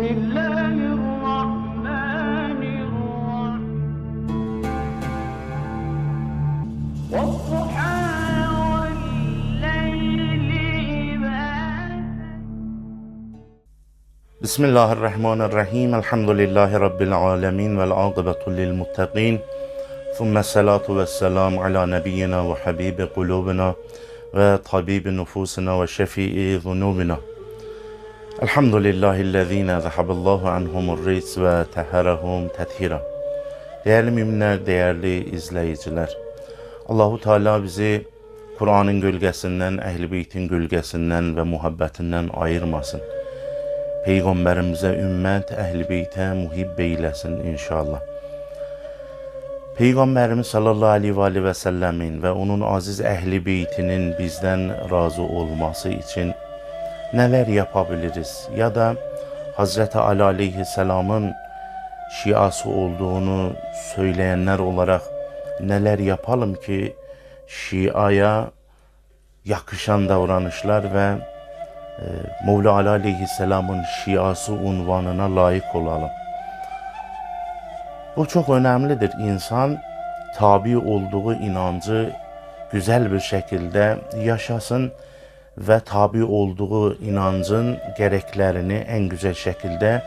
بسم الله الرحمن الرحيم. الحمد لله رب العالمين والعاقبة للمتقين ثم الصلاة والسلام على نبينا وحبيب قلوبنا وطبيب نفوسنا وشفيء ذنوبنا. الحمد لله الذين ذهب الله عنهم الرجس وتهرهم تطهيرا Değerli müminler, değerli izleyiciler. Allahu Teala bizi Kur'an'ın gölgesinden, Ehl-i Beyt'in gölgesinden ve muhabbetinden ayırmasın. Peygamberimize ümmet, Ehl-i Beyt'e muhib eylesin inşallah. Peygamberimiz sallallahu aleyhi ve, aleyhi ve sellemin ve onun aziz ehli beytinin bizden razı olması için neler yapabiliriz? Ya da Hazreti Ali aleyhisselamın şiası olduğunu söyleyenler olarak neler yapalım ki şiaya yakışan davranışlar ve e, Mevla Ali aleyhisselamın şiası unvanına layık olalım. Bu çok önemlidir. İnsan tabi olduğu inancı güzel bir şekilde yaşasın ve tabi olduğu inancın gereklerini en güzel şekilde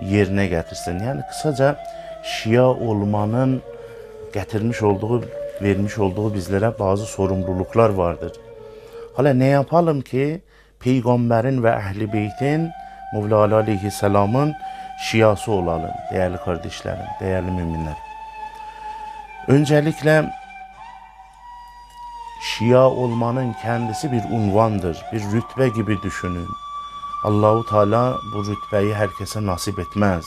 yerine getirsin. Yani kısaca Şia olmanın getirmiş olduğu, vermiş olduğu bizlere bazı sorumluluklar vardır. Hala ne yapalım ki peygamberin ve ehli beytin Mevla Ali aleyhisselamın şiası olalım değerli kardeşlerim, değerli müminler. Öncelikle Şia olmanın kendisi bir unvandır, bir rütbe gibi düşünün. Allahu Teala bu rütbeyi herkese nasip etmez.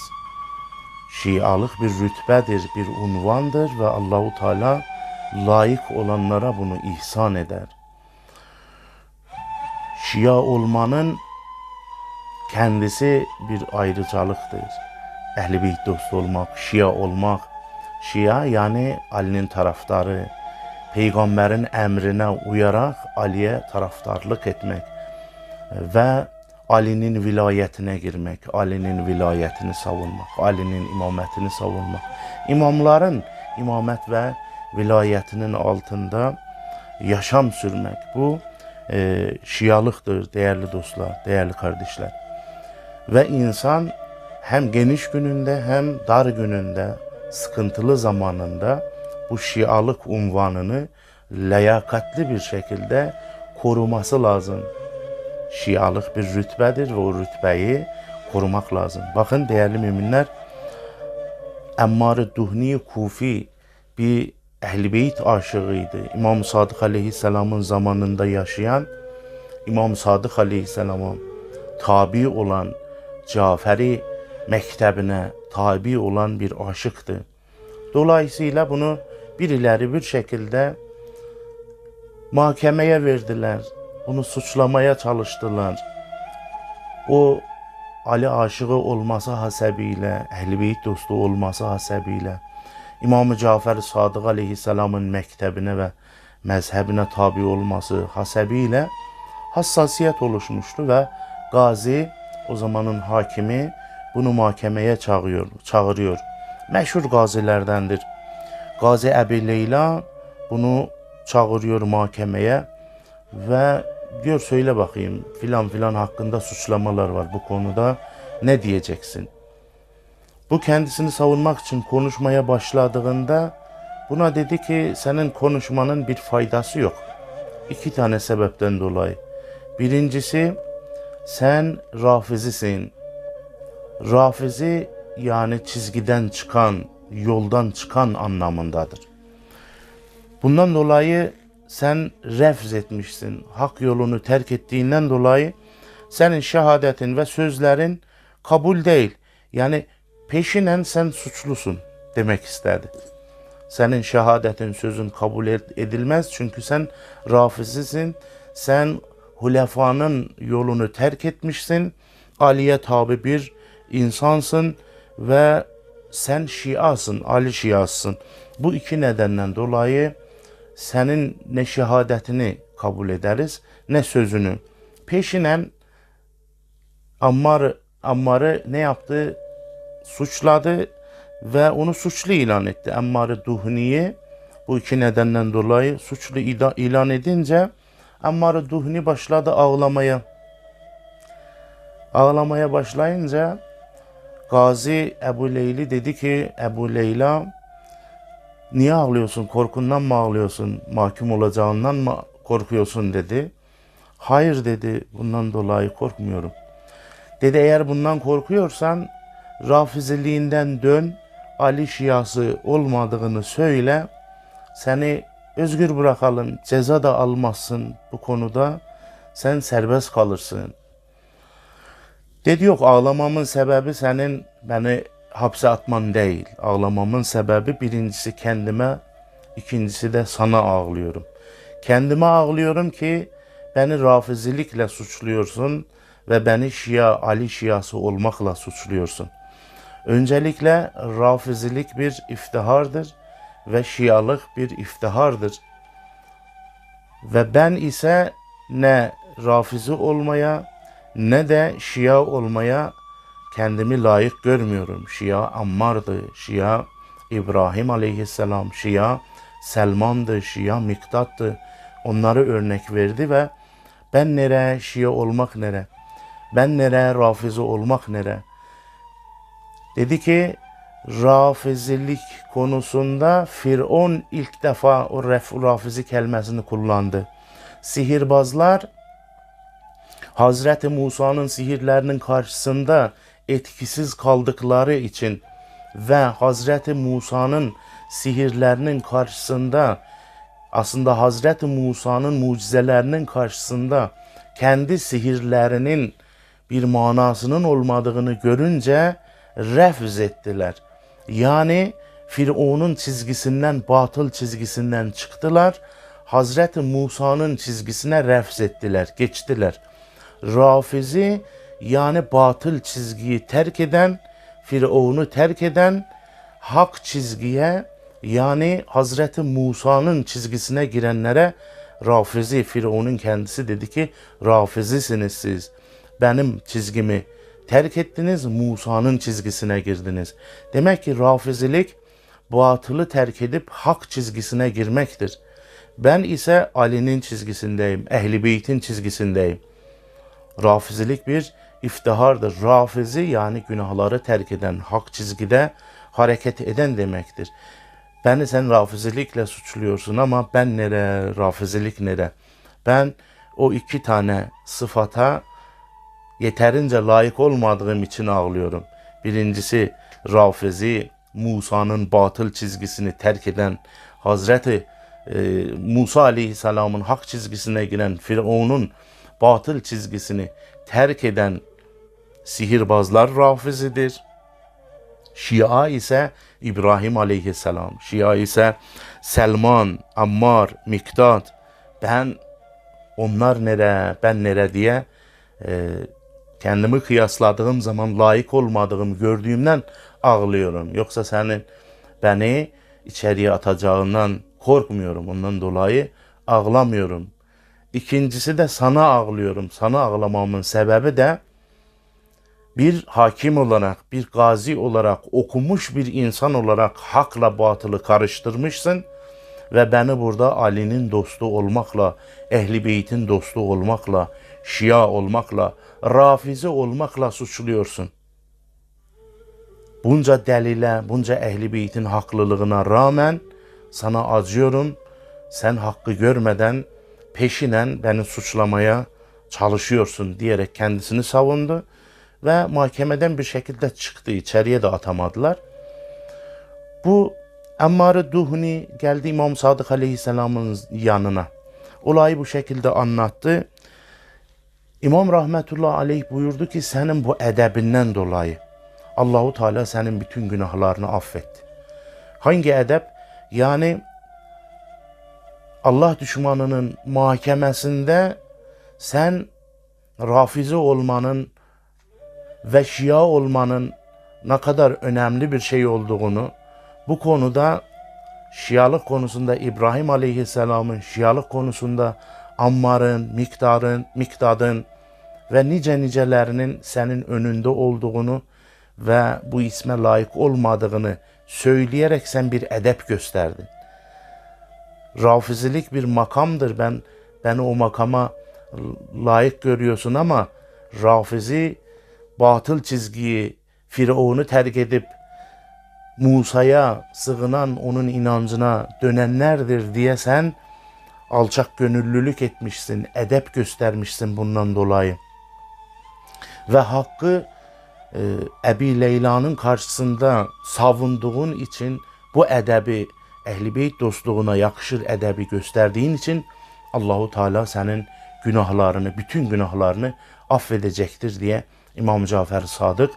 Şialık bir rütbedir, bir unvandır ve Allahu Teala layık olanlara bunu ihsan eder. Şia olmanın kendisi bir ayrıcalıktır. Ehl-i dostu olmak, Şia olmak. Şia yani Ali'nin taraftarı, peyğəmbərin əmrinə uyaraq Aliyə tərəfdarlıq etmək və Alinin vilayətinə girmək, Alinin vilayətini savunmaq, Alinin imamətini savunmaq. İmamların imamət və vilayətinin altında yaşam sürmək. Bu e, şiyalıqdır, dəyərli dostlar, dəyərli qardaşlar. Və insan həm geniş günündə, həm dar günündə, sıkıntılı zamanında bu şialık unvanını layakatli bir şekilde koruması lazım. Şialık bir rütbedir ve o rütbeyi korumak lazım. Bakın değerli müminler, Emmar-ı Duhni Kufi bir Ehl-i Beyt aşığıydı. İmam Sadık Aleyhisselam'ın zamanında yaşayan, İmam Sadık Aleyhisselam'a tabi olan Caferi mektebine tabi olan bir aşıktı. Dolayısıyla bunu birileri bir şekilde mahkemeye verdiler. Bunu suçlamaya çalıştılar. O Ali aşığı olması hasebiyle, Ehl-i Beyt dostu olması hasebiyle İmam-ı Cafer Sadık Aleyhisselam'ın mektebine ve mezhebine tabi olması hasebiyle hassasiyet oluşmuştu ve Gazi o zamanın hakimi bunu mahkemeye çağırıyor, çağırıyor. Meşhur gazilerdendir. Gazi Ebi Leyla bunu çağırıyor mahkemeye ve diyor söyle bakayım filan filan hakkında suçlamalar var bu konuda ne diyeceksin? Bu kendisini savunmak için konuşmaya başladığında buna dedi ki senin konuşmanın bir faydası yok. İki tane sebepten dolayı. Birincisi sen rafizisin. Rafizi yani çizgiden çıkan, yoldan çıkan anlamındadır. Bundan dolayı sen refz etmişsin. Hak yolunu terk ettiğinden dolayı senin şehadetin ve sözlerin kabul değil. Yani peşinen sen suçlusun demek istedi. Senin şehadetin sözün kabul ed- edilmez çünkü sen rafizisin. Sen hulefanın yolunu terk etmişsin. Ali'ye tabi bir insansın ve sen Şiasın, Ali Şiasısın. Bu iki nedenden dolayı senin ne şehadetini kabul ederiz ne sözünü. Peşinen Ammar Ammar'ı ne yaptı? Suçladı ve onu suçlu ilan etti. Ammar'ı Duhni'yi bu iki nedenden dolayı suçlu ila- ilan edince Ammar-ı Duhni başladı ağlamaya. Ağlamaya başlayınca Gazi Ebu Leyli dedi ki Ebu Leyla niye ağlıyorsun? Korkundan mı ağlıyorsun? Mahkum olacağından mı korkuyorsun dedi. Hayır dedi bundan dolayı korkmuyorum. Dedi eğer bundan korkuyorsan Rafiziliğinden dön Ali Şiası olmadığını söyle seni özgür bırakalım ceza da almazsın bu konuda sen serbest kalırsın. Dedi yok ağlamamın sebebi senin beni hapse atman değil. Ağlamamın sebebi birincisi kendime, ikincisi de sana ağlıyorum. Kendime ağlıyorum ki beni rafizilikle suçluyorsun ve beni Şia, Ali Şiası olmakla suçluyorsun. Öncelikle rafizilik bir iftihardır ve Şialık bir iftihardır. Ve ben ise ne rafizi olmaya ne de Şia olmaya kendimi layık görmüyorum. Şia Ammar'dı, Şia İbrahim aleyhisselam, Şia Selman'dı, Şia Miktat'tı. Onları örnek verdi ve ben nere, Şia olmak nere? Ben nere, Rafizi olmak nere? Dedi ki Rafizilik konusunda Firavun ilk defa o Rafizi kelimesini kullandı. Sihirbazlar Hazreti Musa'nın sihirlerinin karşısında etkisiz kaldıkları için ve Hazreti Musa'nın sihirlerinin karşısında aslında Hazreti Musa'nın mucizelerinin karşısında kendi sihirlerinin bir manasının olmadığını görünce refz ettiler. Yani Firavun'un çizgisinden, batıl çizgisinden çıktılar. Hazreti Musa'nın çizgisine refz ettiler, geçtiler. Rafizi yani batıl çizgiyi terk eden, Firavun'u terk eden, hak çizgiye yani Hazreti Musa'nın çizgisine girenlere Rafizi, Firavun'un kendisi dedi ki Rafizisiniz siz. Benim çizgimi terk ettiniz, Musa'nın çizgisine girdiniz. Demek ki Rafizilik batılı terk edip hak çizgisine girmektir. Ben ise Ali'nin çizgisindeyim, Ehli Beyt'in çizgisindeyim. Rafizilik bir iftihardır. Rafizi yani günahları terk eden, hak çizgide hareket eden demektir. Beni sen rafizilikle suçluyorsun ama ben nere, rafizilik nere? Ben o iki tane sıfata yeterince layık olmadığım için ağlıyorum. Birincisi Rafizi, Musa'nın batıl çizgisini terk eden Hazreti e, Musa Aleyhisselam'ın hak çizgisine giren Firavun'un batıl çizgisini terk eden sihirbazlar Rafizidir. Şia ise İbrahim Aleyhisselam, Şia ise Selman, Ammar, Miktat. Ben onlar nere, ben nere diye e, kendimi kıyasladığım zaman layık olmadığımı gördüğümden ağlıyorum. Yoksa senin beni içeriye atacağından korkmuyorum. Ondan dolayı ağlamıyorum. İkincisi de sana ağlıyorum. Sana ağlamamın sebebi de bir hakim olarak, bir gazi olarak, okumuş bir insan olarak hakla batılı karıştırmışsın ve beni burada Ali'nin dostu olmakla, Ehli Beyt'in dostu olmakla, Şia olmakla, Rafizi olmakla suçluyorsun. Bunca delile, bunca Ehli Beyt'in haklılığına rağmen sana acıyorum. Sen hakkı görmeden peşinen beni suçlamaya çalışıyorsun diyerek kendisini savundu ve mahkemeden bir şekilde çıktı. İçeriye de atamadılar. Bu Ammar-ı Duhni geldi İmam Sadık Aleyhisselam'ın yanına. Olayı bu şekilde anlattı. İmam Rahmetullah Aleyh buyurdu ki senin bu edebinden dolayı Allahu Teala senin bütün günahlarını affetti. Hangi edep? Yani Allah düşmanının mahkemesinde sen rafizi olmanın ve şia olmanın ne kadar önemli bir şey olduğunu, bu konuda şialık konusunda İbrahim Aleyhisselam'ın şialık konusunda Ammar'ın, Miktar'ın, Miktad'ın ve nice nicelerinin senin önünde olduğunu ve bu isme layık olmadığını söyleyerek sen bir edep gösterdin. Rafizilik bir makamdır. Ben beni o makama layık görüyorsun ama Rafizi batıl çizgiyi Firavun'u terk edip Musa'ya sığınan onun inancına dönenlerdir diye sen alçak gönüllülük etmişsin, edep göstermişsin bundan dolayı. Ve hakkı e, Ebi Leyla'nın karşısında savunduğun için bu edebi Ehl-i Beyt dostluğuna yakışır edebi gösterdiğin için Allahu Teala senin günahlarını, bütün günahlarını affedecektir diye İmam Cafer Sadık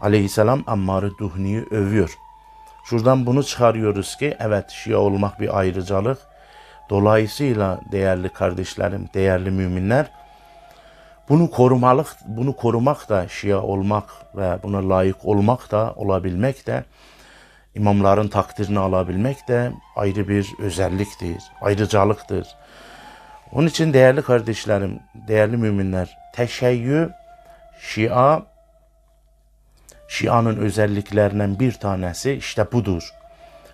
aleyhisselam Ammar-ı Duhni'yi övüyor. Şuradan bunu çıkarıyoruz ki evet Şia olmak bir ayrıcalık. Dolayısıyla değerli kardeşlerim, değerli müminler bunu korumalık, bunu korumak da Şia olmak ve buna layık olmak da olabilmek de imamların takdirini alabilmek de ayrı bir özelliktir, ayrıcalıktır. Onun için değerli kardeşlerim, değerli müminler, teşeyyü, Şia, Şia'nın özelliklerinden bir tanesi işte budur.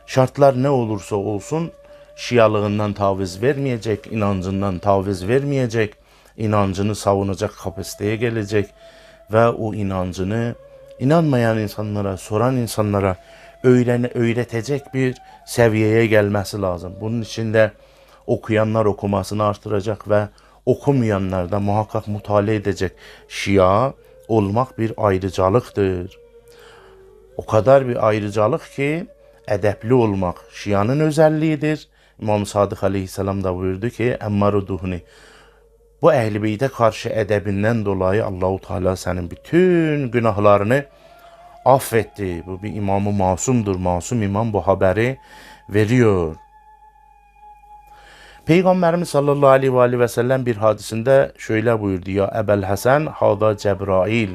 Şartlar ne olursa olsun Şialığından taviz vermeyecek, inancından taviz vermeyecek, inancını savunacak kapasiteye gelecek ve o inancını inanmayan insanlara, soran insanlara öğrene, öğretecek bir seviyeye gelmesi lazım. Bunun için de okuyanlar okumasını artıracak ve okumayanlar da muhakkak mutale edecek. Şia olmak bir ayrıcalıktır. O kadar bir ayrıcalık ki edepli olmak Şia'nın özelliğidir. İmam Sadık Aleyhisselam da buyurdu ki Emmar-ı Duhni bu beyte karşı edebinden dolayı Allahu Teala senin bütün günahlarını affetti. Bu bir imamı masumdur. Masum imam bu haberi veriyor. Peygamberimiz sallallahu aleyhi ve, aleyhi ve sellem bir hadisinde şöyle buyurdu. Ya Ebel Hasan hada Cebrail.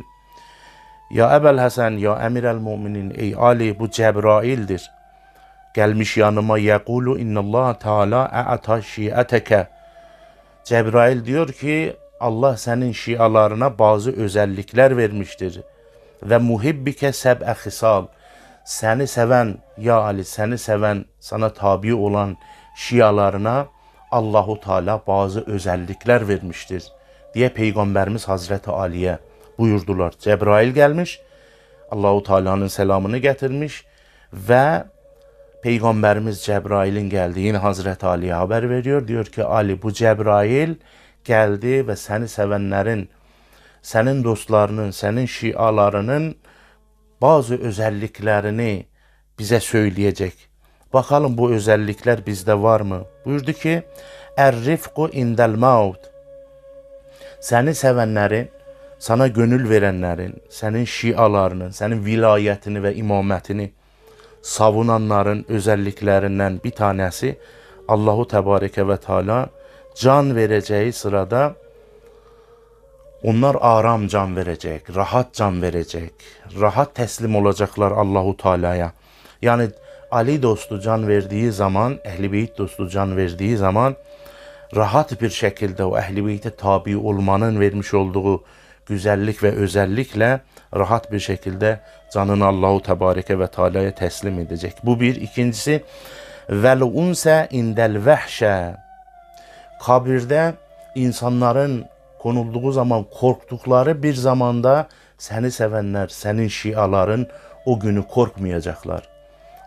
Ya Ebel Hasan ya Emir el Müminin ey Ali bu Cebrail'dir. Gelmiş yanıma yekulu innallah Teala a'ata şi'eteke. Cebrail diyor ki Allah senin şialarına bazı özellikler vermiştir. Ve muhibbike seb'e hisal. Seni seven ya Ali seni seven sana tabi olan şialarına Allahu Teala bazı özellikler vermiştir diye Peygamberimiz Hazreti Ali'ye buyurdular. Cebrail gelmiş, Allahu Teala'nın selamını getirmiş ve Peygamberimiz Cebrail'in geldiğini Hazreti Ali'ye haber veriyor. Diyor ki Ali bu Cebrail geldi ve seni sevenlerin, sənin dostlarının, sənin şialarının bazı özəlliklərini bizə söyləyəcək. Baxalım bu özəlliklər bizdə varmı? Buyurdu ki, Ər-rifqu indəl maud. Səni sevənlərin, sana gönül verənlərin, sənin şialarının, sənin vilayətini və imamətini savunanların özəlliklərindən bir tanəsi Allahu Təbarəkə və Teala can verəcəyi sırada onlar aram can verecek, rahat can verecek, rahat teslim olacaklar Allahu Teala'ya. Yani Ali dostu can verdiği zaman, Ehli Beyt dostu can verdiği zaman rahat bir şekilde o Ehli Beyt'e tabi olmanın vermiş olduğu güzellik ve özellikle rahat bir şekilde canını Allahu Tebareke ve Teala'ya teslim edecek. Bu bir. ikincisi vel unse indel vehşe kabirde insanların konulduğu zaman korktukları bir zamanda seni sevenler, senin şiaların o günü korkmayacaklar.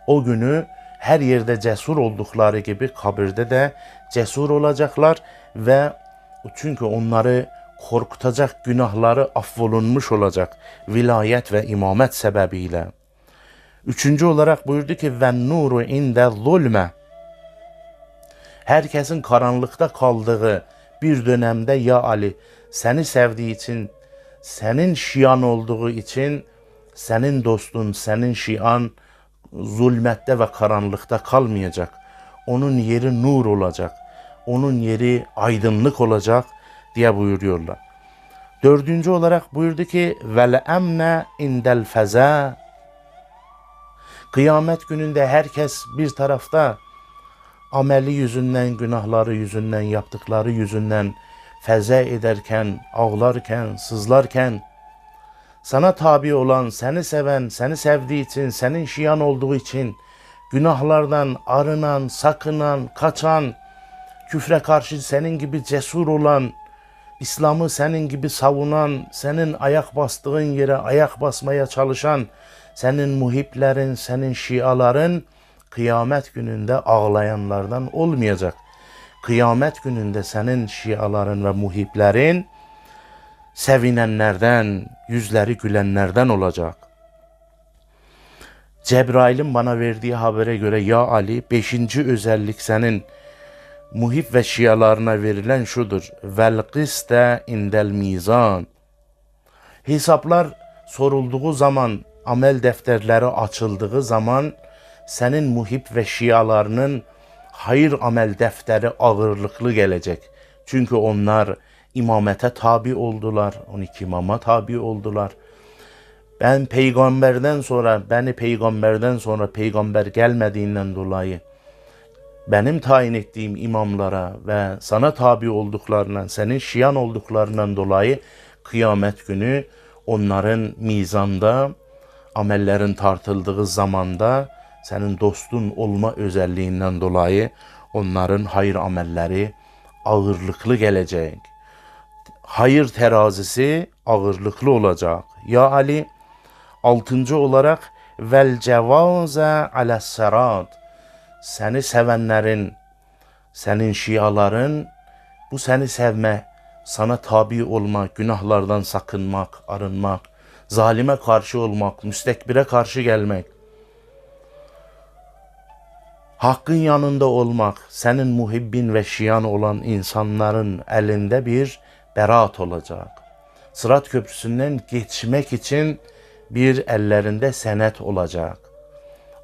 O günü her yerde cesur oldukları gibi kabirde de cesur olacaklar ve çünkü onları korkutacak günahları affolunmuş olacak vilayet ve imamet sebebiyle. Üçüncü olarak buyurdu ki ve nuru inde zulme. Herkesin karanlıkta kaldığı bir dönemde ya Ali seni sevdiği için, senin şian olduğu için senin dostun, senin şian zulmette ve karanlıkta kalmayacak. Onun yeri nur olacak. Onun yeri aydınlık olacak diye buyuruyorlar. Dördüncü olarak buyurdu ki vel emne indel feza Kıyamet gününde herkes bir tarafta ameli yüzünden, günahları yüzünden, yaptıkları yüzünden feze ederken, ağlarken, sızlarken, sana tabi olan, seni seven, seni sevdiği için, senin şiyan olduğu için, günahlardan arınan, sakınan, kaçan, küfre karşı senin gibi cesur olan, İslam'ı senin gibi savunan, senin ayak bastığın yere ayak basmaya çalışan, senin muhiplerin, senin şiaların kıyamet gününde ağlayanlardan olmayacak. Kıyamet gününde senin şiaların ve muhiplerin sevinenlerden, yüzleri gülenlerden olacak. Cebrail'in bana verdiği habere göre ya Ali beşinci özellik senin muhip ve şialarına verilen şudur. Vel kiste indel mizan. Hesaplar sorulduğu zaman, amel defterleri açıldığı zaman senin muhip ve şialarının hayır amel defteri ağırlıklı gelecek. Çünkü onlar imamete tabi oldular, 12 imama tabi oldular. Ben peygamberden sonra, beni peygamberden sonra peygamber gelmediğinden dolayı benim tayin ettiğim imamlara ve sana tabi olduklarından, senin şiyan olduklarından dolayı kıyamet günü onların mizanda, amellerin tartıldığı zamanda senin dostun olma özelliğinden dolayı onların hayır amelleri ağırlıklı gelecek. Hayır terazisi ağırlıklı olacak. Ya Ali altıncı olarak vel cevaze ala serat seni sevenlerin, senin şiaların bu seni sevme, sana tabi olmak, günahlardan sakınmak, arınmak, zalime karşı olmak, müstekbire karşı gelmek, hakkın yanında olmak, senin muhibbin ve şiyan olan insanların elinde bir beraat olacak. Sırat köprüsünden geçmek için bir ellerinde senet olacak.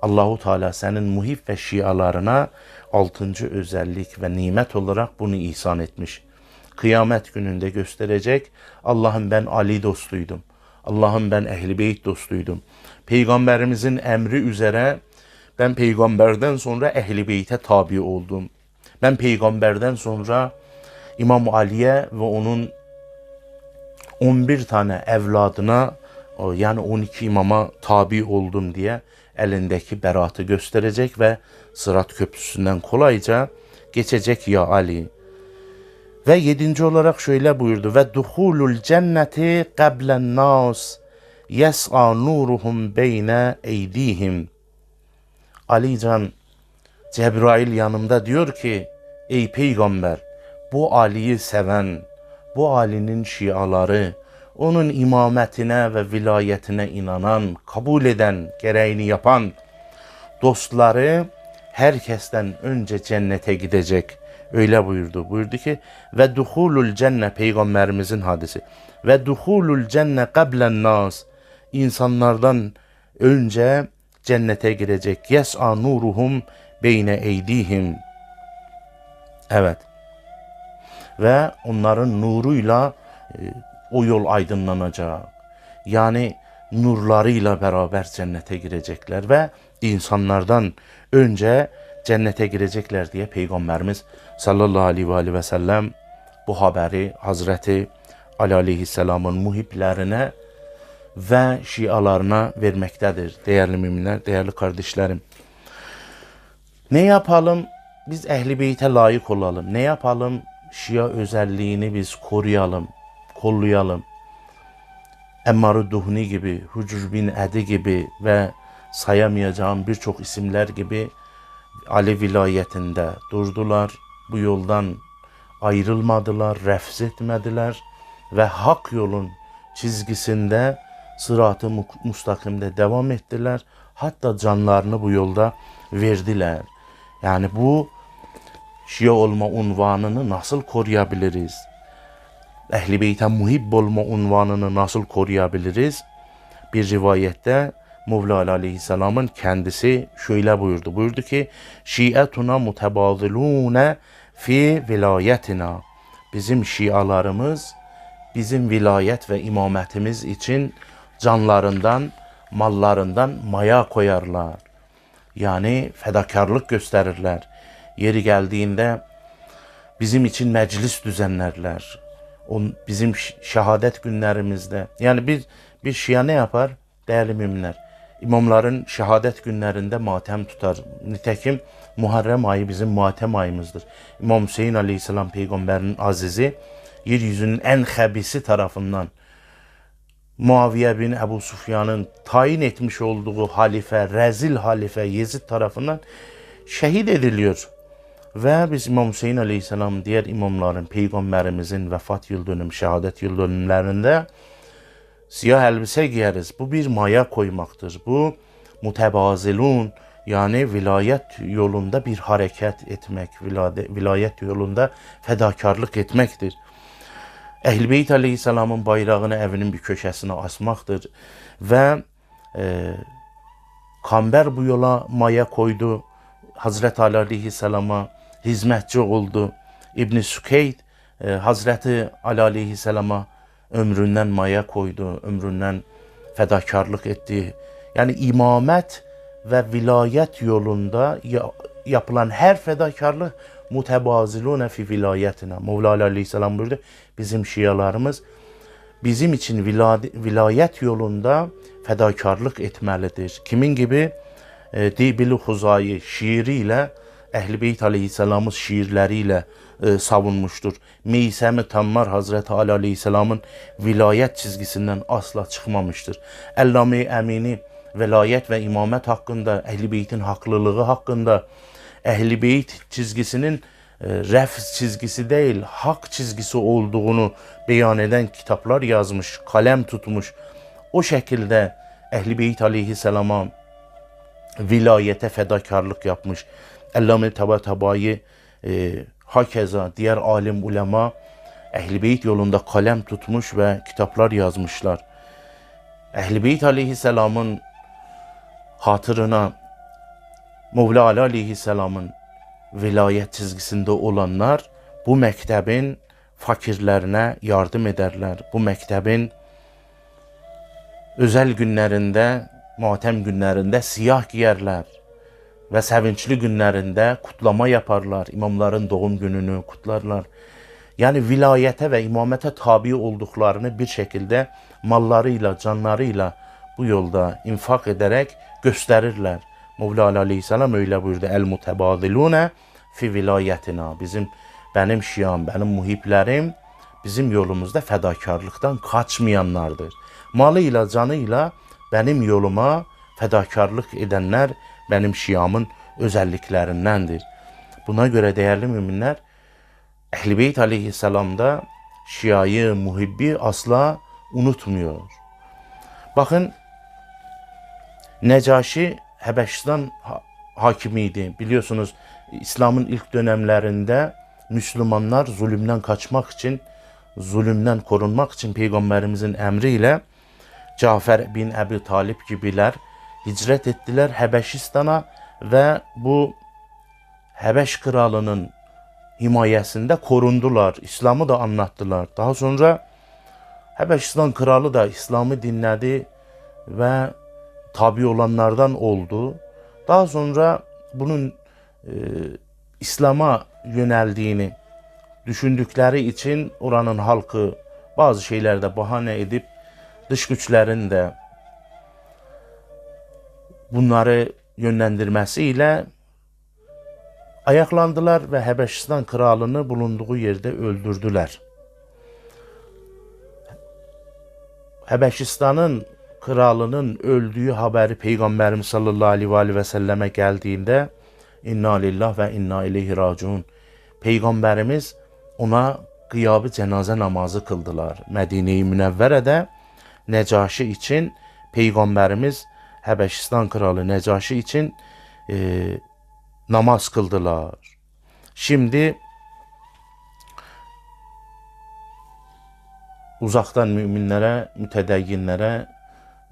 Allahu Teala senin muhip ve şialarına altıncı özellik ve nimet olarak bunu ihsan etmiş. Kıyamet gününde gösterecek Allah'ım ben Ali dostuydum. Allah'ım ben Ehli Beyt dostuydum. Peygamberimizin emri üzere ben peygamberden sonra Ehli Beyt'e tabi oldum. Ben peygamberden sonra İmam Ali'ye ve onun 11 tane evladına yani 12 imama tabi oldum diye elindeki beratı gösterecek ve Sırat Köprüsü'nden kolayca geçecek ya Ali. Ve yedinci olarak şöyle buyurdu. Ve duhulul cenneti qablen nas yes'a nuruhum beyne eydihim. Ali Can Cebrail yanımda diyor ki ey peygamber bu Ali'yi seven, bu Ali'nin şiaları, onun imametine ve vilayetine inanan, kabul eden, gereğini yapan dostları herkesten önce cennete gidecek. Öyle buyurdu. Buyurdu ki ve duhulul cenne peygamberimizin hadisi. Ve duhulul cenne qablen nas insanlardan önce cennete girecek. Yes'a nuruhum beyne eydihim. Evet. Ve onların nuruyla e, o yol aydınlanacak. Yani nurlarıyla beraber cennete girecekler ve insanlardan önce cennete girecekler diye Peygamberimiz sallallahu aleyhi ve, sellem bu haberi Hazreti Ali aleyhisselamın muhiplerine ve şialarına vermektedir. Değerli müminler, değerli kardeşlerim. Ne yapalım? Biz ehli beyte layık olalım. Ne yapalım? Şia özelliğini biz koruyalım kollayalım. Emmar-ı Duhni gibi, Hucur bin Edi gibi ve sayamayacağım birçok isimler gibi Ali vilayetinde durdular. Bu yoldan ayrılmadılar, refz etmediler ve hak yolun çizgisinde sıratı mustakimde devam ettiler. Hatta canlarını bu yolda verdiler. Yani bu Şia olma unvanını nasıl koruyabiliriz? Ehli Beyt'e muhib olma unvanını nasıl koruyabiliriz? Bir rivayette Mevla Aleyhisselam'ın kendisi şöyle buyurdu. Buyurdu ki Şietuna mutebazilune fi vilayetina. Bizim şialarımız bizim vilayet ve imametimiz için canlarından, mallarından maya koyarlar. Yani fedakarlık gösterirler. Yeri geldiğinde bizim için meclis düzenlerler on, bizim şehadet günlerimizde. Yani bir bir Şia ne yapar? Değerli müminler. İmamların şehadet günlerinde matem tutar. Nitekim Muharrem ayı bizim matem ayımızdır. İmam Hüseyin Aleyhisselam peygamberin azizi yeryüzünün en hebisi tarafından Muaviye bin Ebu Sufyan'ın tayin etmiş olduğu halife, rezil halife Yezid tarafından şehit ediliyor. Ve biz İmam Hüseyin Aleyhisselam diğer imamların, peygamberimizin vefat yıl dönüm, şehadet yıl dönümlerinde siyah elbise giyeriz. Bu bir maya koymaktır. Bu mutebazilun yani vilayet yolunda bir hareket etmek, vilayet yolunda fedakarlık etmektir. Ehl-i Beyt Aleyhisselamın bayrağını evinin bir köşesine asmaktır. Ve e, Kamber bu yola maya koydu. Hazreti Ali Aleyhisselam'a hizmetçi oldu. İbni Sükeyd e, Hazreti Ali Aleyhisselam'a ömründen maya koydu. Ömründen fedakarlık etti. Yani imamet ve vilayet yolunda ya- yapılan her fedakarlık mutabaziluna fi vilayetina. Mevlana Aleyhisselam buyurdu. Bizim şialarımız bizim için vilayet yolunda fedakarlık etməlidir. Kimin gibi? E, Dibili Huzayi şiiri ilə Əhl-i Beyt Aleyhisselamın şiirləri ilə e, savunmuşdur. Meysəmi Tammar Hazreti Ali Aleyhisselamın vilayət çizgisindən asla çıxmamışdır. Əllamə Əmini vilayət və imamət haqqında, Əhl-i Beytin haqlılığı haqqında Ehl-i Beyt çizgisinin e, ref çizgisi değil, hak çizgisi olduğunu beyan eden kitaplar yazmış, kalem tutmuş. O şekilde Ehl-i Beyt Aleyhisselam'a vilayete fedakarlık yapmış. Allame Tabatabai e, hakeza diğer alim ulema Ehl-i Beyt yolunda kalem tutmuş ve kitaplar yazmışlar. Ehl-i Beyt Aleyhisselam'ın hatırına Mevla Ali Aleyhisselam'ın vilayet çizgisinde olanlar bu mektebin fakirlerine yardım ederler. Bu mektebin özel günlerinde, matem günlerinde siyah giyerler ve sevinçli günlerinde kutlama yaparlar. İmamların doğum gününü kutlarlar. Yani vilayete ve imamete tabi olduklarını bir şekilde mallarıyla, canlarıyla bu yolda infak ederek gösterirler. Mevla Ali Aleyhisselam öyle buyurdu. El mutebadilune fi vilayetina. Bizim, benim şiam, benim muhiplerim bizim yolumuzda fedakarlıktan kaçmayanlardır. Malıyla, canıyla benim yoluma fedakarlık edenler benim şiamın özelliklerindendir. Buna göre değerli müminler, Ehl-i Beyt aleyhisselamda şiayı, muhibbi asla unutmuyor. Bakın Necaşi Habeşistan ha- hakimiydi. Biliyorsunuz İslam'ın ilk dönemlerinde Müslümanlar zulümden kaçmak için, zulümden korunmak için Peygamberimizin emriyle Cafer bin Ebi Talip gibiler hicret ettiler Habeşistan'a ve bu Habeş kralının himayesinde korundular. İslam'ı da anlattılar. Daha sonra Habeşistan kralı da İslam'ı dinledi ve tabi olanlardan oldu. Daha sonra bunun e, İslam'a yöneldiğini düşündükleri için oranın halkı bazı şeylerde bahane edip dış güçlerin de bunları yönlendirmesiyle ayaklandılar ve Habeşistan kralını bulunduğu yerde öldürdüler. Habeşistan'ın kralının öldüğü haberi Peygamberimiz sallallahu aleyhi ve selleme geldiğinde inna lillah ve inna ileyhi raciun. Peygamberimiz ona gıyabı cenaze namazı kıldılar. Medine-i Münevvere'de Necaşi için Peygamberimiz Habeşistan kralı Necaşi için e, namaz kıldılar. Şimdi uzaktan müminlere, mütedeyyinlere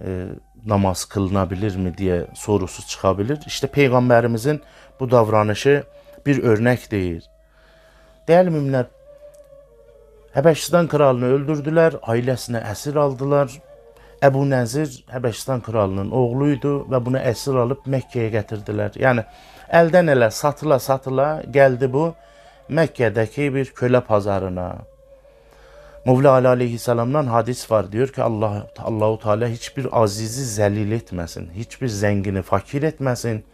e, namaz kılınabilir mi diye sorusu çıkabilir. İşte Peygamberimizin bu davranışı bir örnek değil. Değerli müminler, Habeşistan kralını öldürdüler, ailesine esir aldılar. Ebu Nezir Habeşistan kralının oğluydu ve bunu esir alıp Mekke'ye getirdiler. Yani elden ele satıla satıla geldi bu Mekke'deki bir köle pazarına. Mevla Ali Aleyhisselam'dan hadis var diyor ki Allah Allahu Teala hiçbir azizi zelil etmesin, hiçbir zengini fakir etmesin,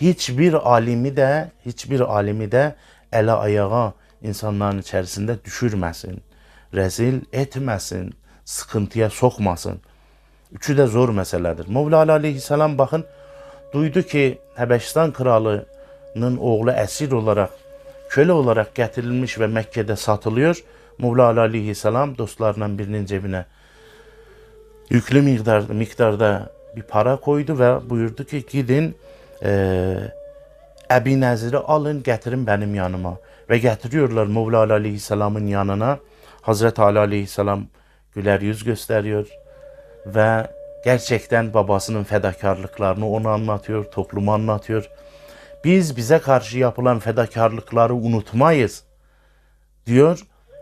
hiçbir alimi de hiçbir alimi de ele ayağa insanların içerisinde düşürmesin, rezil etmesin, sıkıntıya sokmasın. Üçü de zor meseledir. Mevla Ali Aleyhisselam bakın duydu ki Habeşistan kralının oğlu esir olarak köle olarak getirilmiş ve Mekke'de satılıyor. Mevla Aleyhisselam dostlarından birinin cebine yüklü miktarda, miktarda bir para koydu ve buyurdu ki gidin eee Ebi Nezir'i alın getirin benim yanıma. Ve getiriyorlar Mevla Aleyhisselam'ın yanına. Hazreti Ali Aleyhisselam güler yüz gösteriyor ve gerçekten babasının fedakarlıklarını ona anlatıyor, topluma anlatıyor. Biz bize karşı yapılan fedakarlıkları unutmayız diyor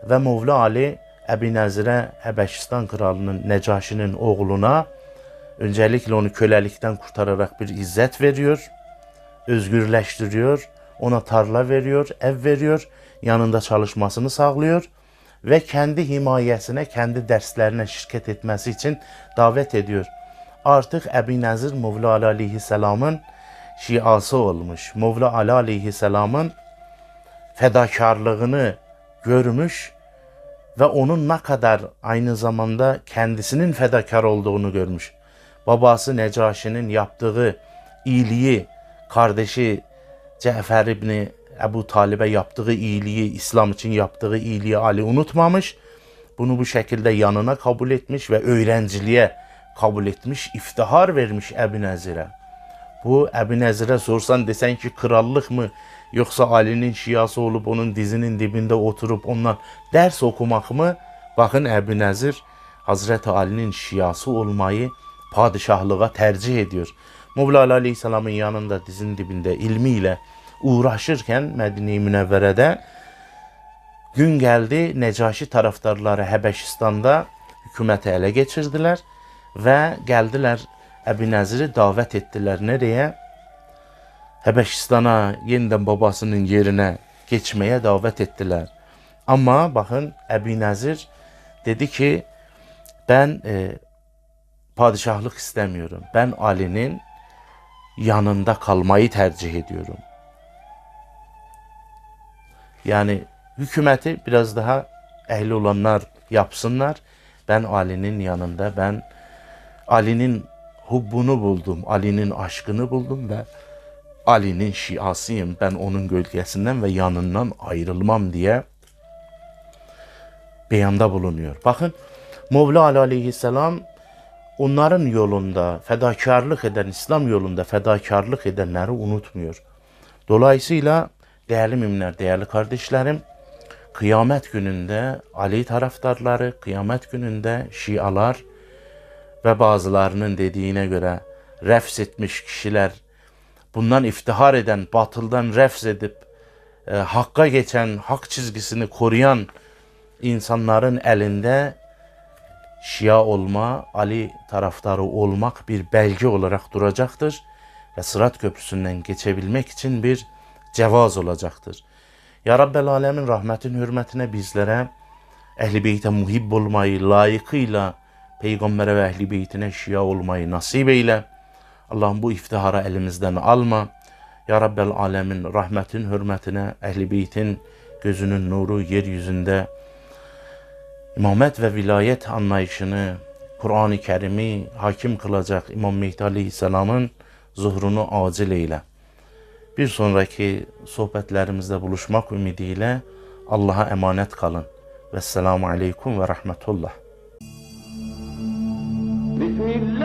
ve Mevla Ali Ebi Nezir'e Habeşistan kralının Necaşi'nin oğluna öncelikle onu kölelikten kurtararak bir izzet veriyor, özgürleştiriyor, ona tarla veriyor, ev veriyor, yanında çalışmasını sağlıyor ve kendi himayesine, kendi derslerine şirket etmesi için davet ediyor. Artık Ebi Nezir Mevla Ali Aleyhisselam'ın şiası olmuş. Mevla Ali Aleyhisselam'ın fedakarlığını görmüş ve onun ne kadar aynı zamanda kendisinin fedakar olduğunu görmüş. Babası Necaşi'nin yaptığı iyiliği, kardeşi Cefer İbni Ebu Talib'e yaptığı iyiliği, İslam için yaptığı iyiliği Ali unutmamış. Bunu bu şekilde yanına kabul etmiş ve öğrenciliğe kabul etmiş, iftihar vermiş Ebu Nezir'e. Bu Ebu Nezir'e sorsan desen ki krallık mı yoksa Ali'nin şiası olup onun dizinin dibinde oturup ondan ders okumak mı? Bakın Ebu Nezir Hazreti Ali'nin şiası olmayı padişahlığa tercih ediyor. Mevla Ali Aleyhisselam'ın yanında dizinin dibinde ilmiyle uğraşırken Medine-i Münevvere'de gün geldi Necaşi taraftarları Habeşistan'da hükümeti ele geçirdiler ve geldiler Ebu Nezir'i davet ettiler. Nereye? Habeşistan'a yeniden babasının yerine geçmeye davet ettiler. Ama bakın Ebu Nezir dedi ki ben e, padişahlık istemiyorum. Ben Ali'nin yanında kalmayı tercih ediyorum. Yani hükümeti biraz daha ehli olanlar yapsınlar. Ben Ali'nin yanında ben Ali'nin hubbunu buldum. Ali'nin aşkını buldum ve Ali'nin şiasıyım. Ben onun gölgesinden ve yanından ayrılmam diye beyanda bulunuyor. Bakın Mevla Ali Aleyhisselam onların yolunda fedakarlık eden, İslam yolunda fedakarlık edenleri unutmuyor. Dolayısıyla değerli müminler, değerli kardeşlerim, kıyamet gününde Ali taraftarları, kıyamet gününde Şialar ve bazılarının dediğine göre refs etmiş kişiler, bundan iftihar eden, batıldan refs edip e, hakka geçen, hak çizgisini koruyan insanların elinde Şia olma, Ali taraftarı olmak bir belge olarak duracaktır ve Sırat Köprüsü'nden geçebilmek için bir cevaz olacaktır. Ya Rabbel Alemin rahmetin hürmetine bizlere Ehl-i Beyt'e muhib olmayı, layıkıyla Peygamber'e ve Ehl-i Beyt'ine şia olmayı nasip eyle. Allah'ım bu iftihara elimizden alma. Ya Rabbel Alemin rahmetin hürmetine, Ehl-i Beyt'in gözünün nuru yeryüzünde imamet ve vilayet anlayışını, Kur'an-ı Kerim'i hakim kılacak İmam Mehdi Aleyhisselam'ın zuhrunu acil eyle. Bir sonraki sohbetlerimizde buluşmak ümidiyle Allah'a emanet kalın. Vesselamu Aleyküm ve Rahmetullah. Bismillah.